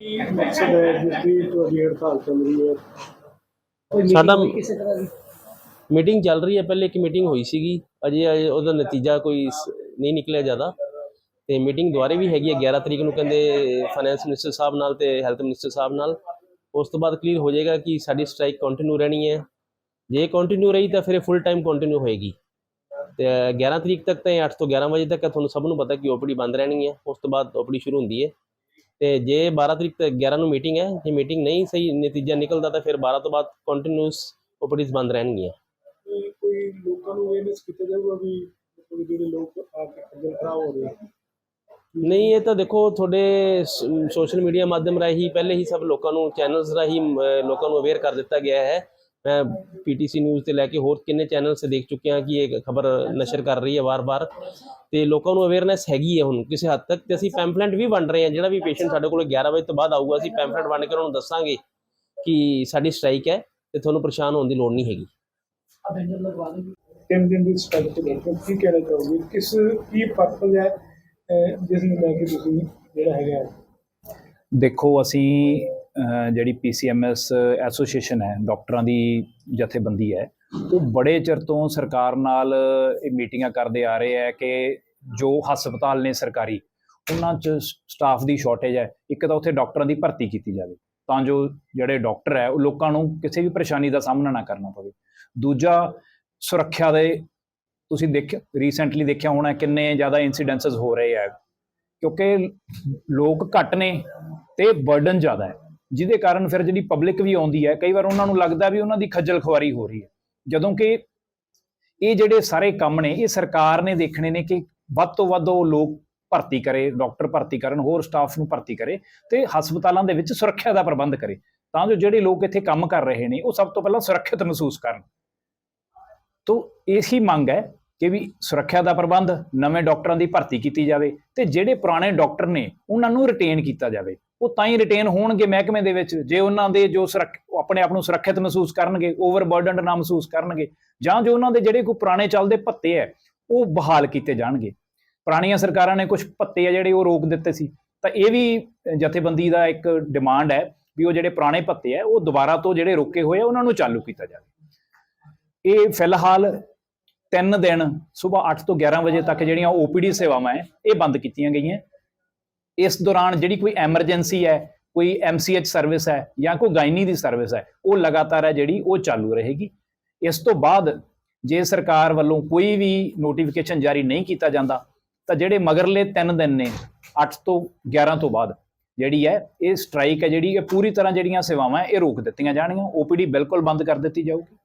ਕੀ ਮਕਸਦ ਹੈ ਜਿਸ ਦੀ ਤੁਹਾਡੀ ਹੜਤਾਲ ਚੱਲ ਰਹੀ ਹੈ। ਕੋਈ meeting ਸਾਡਾ- ਹੋਈ ਕਿਸੇ ਤਰ੍ਹਾਂ ਦੀ? ਮੀਟਿੰਗ ਚੱਲ ਰਹੀ ਹੈ ਪਹਿਲੇ ਇੱਕ ਮੀਟਿੰਗ ਹੋਈ ਸੀਗੀ। ਅਜੇ ਅਜੇ ਉਹਦਾ ਨਤੀਜਾ ਕੋਈ ਨਹੀਂ ਨਿਕਲਿਆ ਜ਼ਿਆਦਾ। ਤੇ ਮੀਟਿੰਗ ਦੁਬਾਰੇ ਵੀ ਹੈਗੀ ਹੈ 11 ਤਰੀਕ ਨੂੰ ਕਹਿੰਦੇ ਫਾਈਨੈਂਸ ਮਿਨਿਸਟਰ ਸਾਹਿਬ ਨਾਲ ਤੇ ਹੈਲਥ ਮਿਨਿਸਟਰ ਸਾਹਿਬ ਨਾਲ। ਉਸ ਤੋਂ ਬਾਅਦ ਕਲੀਅਰ ਹੋ ਜਾਏਗਾ ਕਿ ਸਾਡੀ ਸਟ੍ਰਾਈਕ ਕੰਟੀਨਿਊ ਰਹਿਣੀ ਹੈ। ਜੇ ਕੰਟੀਨਿਊ ਰਹੀ ਤਾਂ ਫਿਰ ਫੁੱਲ ਟਾਈਮ ਕੰਟੀਨਿਊ ਹੋਏਗੀ। ਤੇ 11 ਤਰੀਕ ਤੱਕ ਤਾਂ ਇਹ 8 ਤੋਂ 11 ਵਜੇ ਤੱਕ ਤੁਹਾਨੂੰ ਸਭ ਨੂੰ ਪਤਾ ਕਿ ਓਪੀਡੀ ਬੰਦ ਰਹਿਣੀ ਹੈ। ਉਸ ਤੋਂ ਬਾਅਦ ਓਪੀਡੀ ਸ਼ੁਰੂ ਹੁੰਦੀ ਹੈ। ਤੇ ਜੇ 12 ਤਰੀਕ ਤੱਕ 11 ਨੂੰ ਮੀਟਿੰਗ ਹੈ ਜੇ ਮੀਟਿੰਗ ਨਹੀਂ ਸਹੀ ਨਤੀਜਾ ਨਿਕਲਦਾ ਤਾਂ ਫਿਰ 12 ਤੋਂ ਬਾਅਦ ਕੰਟੀਨਿਊਸ ਓਪੀਡੀਜ਼ ਬੰਦ ਰਹਿਣਗੀਆਂ। ਕੋਈ- ਕੋਈ ਲੋਕਾਂ ਨੂੰ ਅਵੇਅਰਨੈਸ ਕੀਤਾ ਜਾਊਗਾ ਵੀ ਕੋਈ ਜਿਹੜੇ ਲੋਕ ਆ ਕੇ ਖੱਜਲ ਖਰਾਬ ਹੋ ਰਹੇ ਆ? ਨਹੀਂ ਇਹ ਤਾਂ ਦੇਖੋ ਤੁਹਾਡੇ ਸੋਸ਼ਲ ਮੀਡੀਆ ਮਾਧਿਅਮ ਰਾਹੀਂ ਪਹਿਲੇ ਹੀ ਸਭ ਲੋਕਾਂ ਨੂੰ ਚੈਨਲਸ ਰਾਹੀਂ ਲੋਕਾਂ ਨੂੰ ਅਵੇਅਰ ਕਰ ਦਿੱਤਾ ਗਿਆ ਹੈ। ਮੈਂ ਪੀਟੀਸੀ ਨਿਊਜ਼ ਤੇ ਲੈ ਕੇ ਹੋਰ ਕਿੰਨੇ ਚੈਨਲਸ ਤੇ ਦੇਖ ਚੁੱਕਿਆ ਕਿ ਇਹ ਖਬਰ ਨਸ਼ਰ ਕਰ ਰਹੀ ਹੈ ਵਾਰ-ਵਾਰ। ਤੇ ਲੋਕਾਂ ਨੂੰ ਅਵੇਅਰਨੈਸ ਹੈਗੀ ਹੈ ਹੁਣ ਕਿਸੇ ਹੱਦ ਤੱਕ ਤੇ ਅਸੀਂ ਪੈਂਫਲੈਂਟ ਵੀ ਵੰਡ ਰਹੇ ਹਾਂ ਜਿਹੜਾ ਵੀ ਪੇਸ਼ੈਂਟ ਸਾਡੇ ਕੋਲ 11 ਵਜੇ ਤੋਂ ਬਾਅਦ ਆਊਗਾ ਅਸੀਂ ਪੈਂਫਲੈਂਟ ਵੰਡ ਕੇ ਉਹਨਾਂ ਨੂੰ ਦੱਸਾਂਗੇ ਕਿ ਸਾਡੀ ਸਟ੍ਰਾਈਕ ਹੈ ਤੇ ਤੁਹਾਨੂੰ ਪਰੇਸ਼ਾਨ ਹੋਣ ਦੀ ਲੋੜ ਨਹੀਂ ਹੈਗੀ। ਤਿੰਨ ਦਿਨ ਦੀ ਸਟ੍ਰਾਈਕ ਤੇ ਲੈ ਕੇ ਕੀ ਕਹਿਣਾ ਚਾਹੋਗੇ? ਕਿਸ ਕੀ ਪਰਪਸ ਹੈ ਅਹ, ਜਿਸ ਨੂੰ ਲੈ ਕੇ ਤੁਸੀਂ ਜਿਹੜਾ ਹੈਗਾ? ਹੈ? ਦੇਖੋ ਅਸੀਂ ਜਿਹੜੀ ਪੀਸੀਐਮਐਸ ਐਸੋਸੀਏਸ਼ਨ ਹੈ, ਡਾਕਟਰਾਂ ਦੀ ਜਥੇਬੰਦੀ ਹੈ, ਉਹ ਬੜੇ ਚਿਰ ਤੋਂ ਸਰਕਾਰ ਨਾਲ ਇਹ ਮੀਟਿੰਗਾਂ ਕਰਦੇ ਆ ਰਹੇ ਹੈ ਕਿ ਜੋ ਹਸਪਤਾਲ ਨੇ ਸਰਕਾਰੀ, ਉਹਨਾਂ 'ਚ ਸਟਾਫ ਦੀ ਸ਼ਾਰਟੇਜ ਹੈ, ਇੱਕ ਤਾਂ ਉੱਥੇ ਡਾਕਟਰਾਂ ਦੀ ਭਰਤੀ ਕੀਤੀ ਜਾਵੇ, ਤਾਂ ਜੋ ਜਿਹੜੇ ਡਾਕਟਰ ਹੈ, ਉਹ ਲੋਕਾਂ ਨੂੰ ਕਿਸੇ ਵੀ ਪਰੇਸ਼ਾਨੀ ਦਾ ਸਾਹਮਣਾ ਨਾ ਕਰਨਾ ਪਵੇ। ਦੂਜਾ, ਸੁਰੱਖਿਆ ਦੇ, ਤੁਸੀਂ ਦੇਖ ਰੀਸੈਂਟਲੀ ਦੇਖਿਆ ਹੋਣਾ ਕਿੰਨੇ ਜ਼ਿਆਦਾ ਇਨਸੀਡੈਂਸਸ ਹੋ ਰਹੇ ਹੈ, ਕਿਉਂਕਿ ਲੋਕ ਘੱਟ ਨੇ ਤੇ ਬਰਡਨ ਜ਼ਿਆਦਾ ਹੈ। ਜਿਹਦੇ ਕਾਰਨ ਫਿਰ ਜਿਹੜੀ ਪਬਲਿਕ ਵੀ ਆਉਂਦੀ ਹੈ, ਕਈ ਵਾਰ ਉਹਨਾਂ ਨੂੰ ਲੱਗਦਾ ਵੀ ਉਹਨਾਂ ਦੀ ਖੱਜਲ ਖੁਆਰੀ ਹੋ ਰਹੀ ਹੈ। ਜਦੋਂ ਕਿ ਇਹ ਜਿਹੜੇ ਸਾਰੇ ਕੰਮ ਨੇ, ਇਹ ਸਰਕਾਰ ਨੇ ਦੇਖਣੇ ਨੇ ਕਿ ਵੱਧ ਤੋਂ ਵੱਧ ਉਹ ਲੋਕ ਭਰਤੀ ਕਰੇ ਡਾਕਟਰ ਭਰਤੀ ਕਰਨ, ਹੋਰ ਸਟਾਫ ਨੂੰ ਭਰਤੀ ਕਰੇ ਤੇ ਹਸਪਤਾਲਾਂ ਦੇ ਵਿੱਚ ਸੁਰੱਖਿਆ ਦਾ ਪ੍ਰਬੰਧ ਕਰੇ। ਤਾਂ ਜੋ ਜਿਹੜੇ ਲੋਕ ਇੱਥੇ ਕੰਮ ਕਰ ਰਹੇ ਨੇ, ਉਹ ਸਭ ਤੋਂ ਪਹਿਲਾਂ ਸੁਰੱਖਿਅਤ ਮਹਿਸੂਸ ਕਰਨ। ਤੋ ਇਹੀ ਮੰਗ ਹੈ ਕਿ ਵੀ ਸੁਰੱਖਿਆ ਦਾ ਪ੍ਰਬੰਧ ਨਵੇਂ ਡਾਕਟਰਾਂ ਦੀ ਭਰਤੀ ਕੀਤੀ ਜਾਵੇ ਤੇ ਜਿਹੜੇ ਪੁਰਾਣੇ ਡਾਕਟਰ ਨੇ, ਉਹਨਾਂ ਨੂੰ ਰਿਟੇਨ ਕੀਤਾ ਜਾਵੇ। ਉਹ ਤਾਂ ਹੀ ਰਿਟੇਨ ਹੋਣਗੇ ਮਹਿਕਮੇ ਦੇ ਵਿੱਚ। ਜੇ ਉਹਨਾਂ ਦੇ ਜੋ ਸੁਰੱਖ ਆਪਣੇ ਆਪ ਨੂੰ ਸੁਰੱਖਿਅਤ ਮਹਿਸੂਸ ਕਰਨਗੇ ਓਵਰਬਰਡਨਡ ਨਾ ਮਹਿਸੂਸ ਕਰਨਗੇ, ਜਾਂ ਜੋ ਉਹਨਾਂ ਦੇ ਜਿਹੜੇ ਕੋਈ ਪੁਰਾਣੇ ਚੱਲਦੇ ਭੱਤੇ ਹੈ ਉਹ ਬਹਾਲ ਕੀਤੇ ਜਾਣਗੇ। ਪੁਰਾਣੀਆਂ ਸਰਕਾਰਾਂ ਨੇ ਕੁਝ ਭੱਤੇ ਆ ਜਿਹੜੇ ਉਹ ਰੋਕ ਦਿੱਤੇ ਸੀ। ਤਾਂ ਇਹ ਵੀ ਜਥੇਬੰਦੀ ਦਾ ਇੱਕ ਡਿਮਾਂਡ ਹੈ ਵੀ ਉਹ ਜਿਹੜੇ ਪੁਰਾਣੇ ਭੱਤੇ ਆ ਉਹ ਦੁਬਾਰਾ ਤੋਂ ਜਿਹੜੇ ਰੋਕੇ ਹੋਏ ਆ, ਉਹਨਾਂ ਨੂੰ ਚਾਲੂ ਕੀਤਾ ਜਾਵੇ। ਇਹ ਫਿਲਹਾਲ ਤਿੰਨ ਦਿਨ, ਸਵੇਰ 8 ਤੋਂ 11 ਵਜੇ ਤੱਕ ਜਿਹੜੀਆਂ ਓਪੀਡੀ ਸੇਵਾਵਾਂ ਹੈ ਇਹ ਬੰਦ ਕੀਤੀਆਂ ਗਈਆਂ। ਇਸ ਦੌਰਾਨ ਜਿਹੜੀ ਕੋਈ ਐਮਰਜੈਂਸੀ ਹੈ, ਕੋਈ ਐਮਸੀਐਚ ਸਰਵਿਸ ਹੈ ਜਾਂ ਕੋਈ ਗਾਇਨੀ ਦੀ ਸਰਵਿਸ ਹੈ, ਉਹ ਲਗਾਤਾਰ ਹੈ ਜਿਹੜੀ ਉਹ ਚਾਲੂ ਰਹੇਗੀ। ਇਸ ਤੋਂ ਬਾਅਦ ਜੇ ਸਰਕਾਰ ਵੱਲੋਂ ਕੋਈ ਵੀ ਨੋਟੀਫਿਕੇਸ਼ਨ ਜਾਰੀ ਨਹੀਂ ਕੀਤਾ ਜਾਂਦਾ, ਤਾਂ ਜਿਹੜੇ ਮਗਰਲੇ 3 ਦਿਨ ਨੇ 8 ਤੋਂ 11 ਤੋਂ ਬਾਅਦ ਜਿਹੜੀ ਹੈ, ਇਹ ਸਟ੍ਰਾਈਕ ਹੈ ਜਿਹੜੀ, ਇਹ ਪੂਰੀ ਤਰ੍ਹਾਂ ਜਿਹੜੀਆਂ ਸੇਵਾਵਾਂ ਇਹ ਰੋਕ ਦਿੱਤੀਆਂ ਜਾਣਗੀਆਂ। ਓਪੀਡੀ ਬਿਲਕੁਲ ਬੰਦ ਕਰ ਦਿੱਤੀ ਜਾਊਗੀ।